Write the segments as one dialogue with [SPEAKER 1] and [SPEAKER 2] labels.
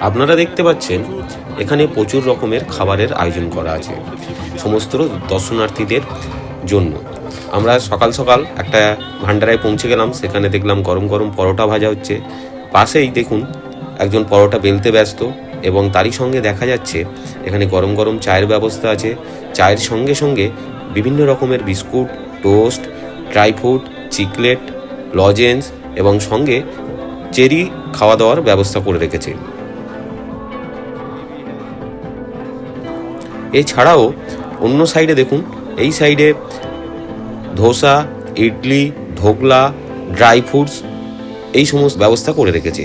[SPEAKER 1] আপনারা দেখতে পাচ্ছেন, এখানে প্রচুর রকমের খাবারের আয়োজন করা আছে। সমস্ত দর্শনার্থীদের জন্য। আমরা সকাল সকাল একটা ভান্ডারায় পৌঁছে গেলাম, সেখানে দেখলাম গরম গরম পরোটা ভাজা হচ্ছে। পাশেই দেখুন, একজন পরোটা বেলতে ব্যস্ত এবং তারই সঙ্গে দেখা যাচ্ছে, এখানে গরম গরম চায়ের ব্যবস্থা আছে। চায়ের সঙ্গে সঙ্গে বিভিন্ন রকমের biscuit, toast, dry fruit, chiclet, lozenges এবং সঙ্গে চেরি খাওয়া দাওয়ার ব্যবস্থা করে রেখেছে। এছাড়াও অন্য সাইডে দেখুন, এই সাইডে ধোসা, ইডলি ধোকলা ড্রাই ফ্রুটস এই সমস্ত ব্যবস্থা করে রেখেছে।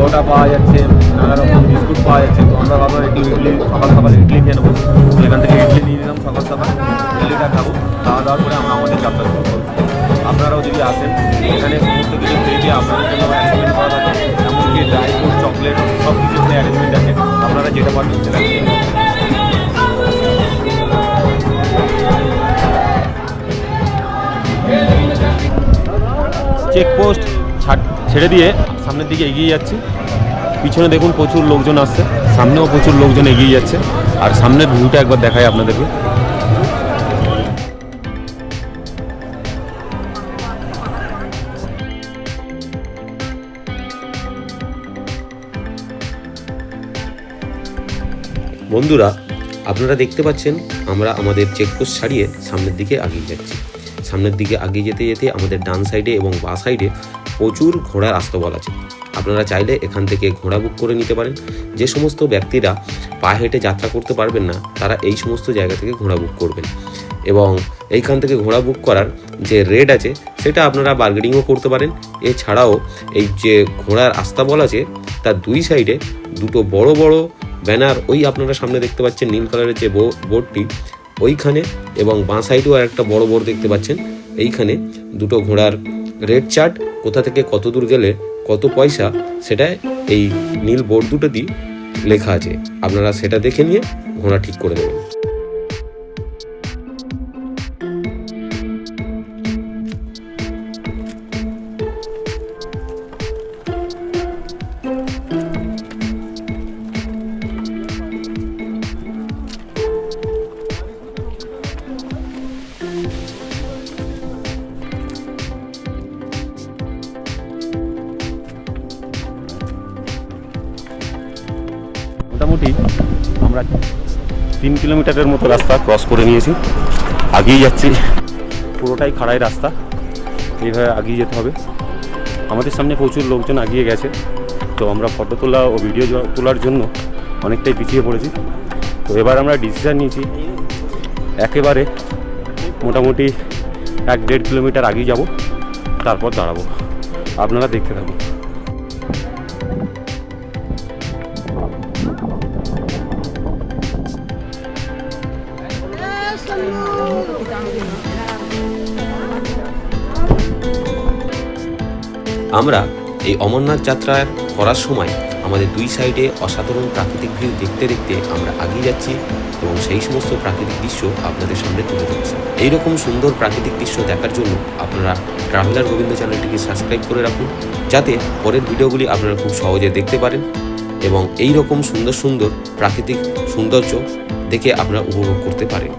[SPEAKER 2] পরোটা পাওয়া যাচ্ছে, নানা রকম বিস্কুট পাওয়া যাচ্ছে। তো আমরা ভাবলাম একটু ইডলি, সকাল সকাল ইডলি খেয়ে নেব। তো এখান থেকে ইডলি নিয়ে নিলাম সকাল সকাল। ইডলিটা খাব, খাওয়া দাওয়ার পরে আমরা আমাদের যাত্রা শুরু করব। আপনারাও যদি আসেন, এখানে সমস্ত কিছু ফ্রিজে আপনাদের জন্য অ্যারেঞ্জমেন্ট করা থাকে। এমনকি ড্রাই ফ্রুট চকলেট সব কিছু অ্যারেঞ্জমেন্ট আছে, আপনারা যেটা পারবেন সেটা। চেকপোস্ট ছেড়ে দিয়ে সামনের দিকে এগিয়ে যাচ্ছি। পিছনে দেখুন প্রচুর লোকজন আসছে। সামনেও প্রচুর লোকজন এগিয়ে যাচ্ছে। আর সামনের ভিউটা একবার দেখায় আপনাদেরকে।
[SPEAKER 1] বন্ধুরা, আপনারা দেখতে পাচ্ছেন, আমরা আমাদের চেকপোস্ট ছাড়িয়ে সামনের দিকে এগিয়ে যাচ্ছি। সামনের দিকে এগিয়ে যেতে যেতে আমাদের ডান সাইডে এবং বাঁ সাইডে প্রচুর ঘোড়ার আস্তবল আছে। আপনারা চাইলে এখান থেকে ঘোড়া বুক করে নিতে পারেন। যে সমস্ত ব্যক্তিরা পা হেঁটে যাত্রা করতে পারবেন না, তারা এই সমস্ত জায়গা থেকে ঘোড়া বুক করবেন। এবং এইখান থেকে ঘোড়া বুক করার যে রেট আছে, সেটা আপনারা বার্গেনিংও করতে পারেন। এছাড়াও এই যে ঘোড়ার আস্তাবল আছে, তার দুই সাইডে দুটো বড় বড় ব্যানার ওই আপনারা সামনে দেখতে পাচ্ছেন নীল কালারের যে বোর্ডটি। ওইখানে এবং বাঁ সাইডেও একটা বড় বোর্ড দেখতে পাচ্ছেন। এইখানে দুটো ঘোড়ার রেড চার্ট কোথা থেকে কত দূর গেলে কত পয়সা সেটা এই নীল বোর্ড দুটো দিয়ে লেখা আছে। আপনারা সেটা দেখে নিয়ে ঘোড়া ঠিক করে দেবেন
[SPEAKER 2] মোটামুটি আমরা তিন কিলোমিটারের মতো রাস্তা ক্রস করে নিয়েছি। আগিয়ে যাচ্ছি। পুরোটাই খাড়াই রাস্তা। এইভাবে আগিয়ে যেতে হবে। আমাদের সামনে প্রচুর লোকজন আগিয়ে গেছে। তো আমরা ফটো তোলা ও ভিডিও তোলার জন্য অনেকটাই পিছিয়ে পড়েছি। তো এবার আমরা ডিসিশান নিয়েছি একেবারে মোটামুটি এক দেড় কিলোমিটার আগিয়ে যাব, তারপর দাঁড়াবো। আপনারা দেখতে থাকুন।
[SPEAKER 1] আমরা এই অমরনাথ যাত্রা করার সময় আমাদের দুই সাইডে অসাধারণ প্রাকৃতিক ভিউ দেখতে দেখতে আমরা এগিয়ে যাচ্ছি এবং সেই সমস্ত প্রাকৃতিক দৃশ্য আপনাদের সামনে তুলে ধরছি। এইরকম সুন্দর প্রাকৃতিক দৃশ্য দেখার জন্য আপনারা ট্রাভেলার গোবিন্দ চ্যানেলটিকে সাবস্ক্রাইব করে রাখুন, যাতে পরের ভিডিওগুলি আপনারা খুব সহজে দেখতে পারেন এবং এই রকম সুন্দর সুন্দর প্রাকৃতিক সৌন্দর্য দেখে আপনারা উপভোগ করতে পারেন।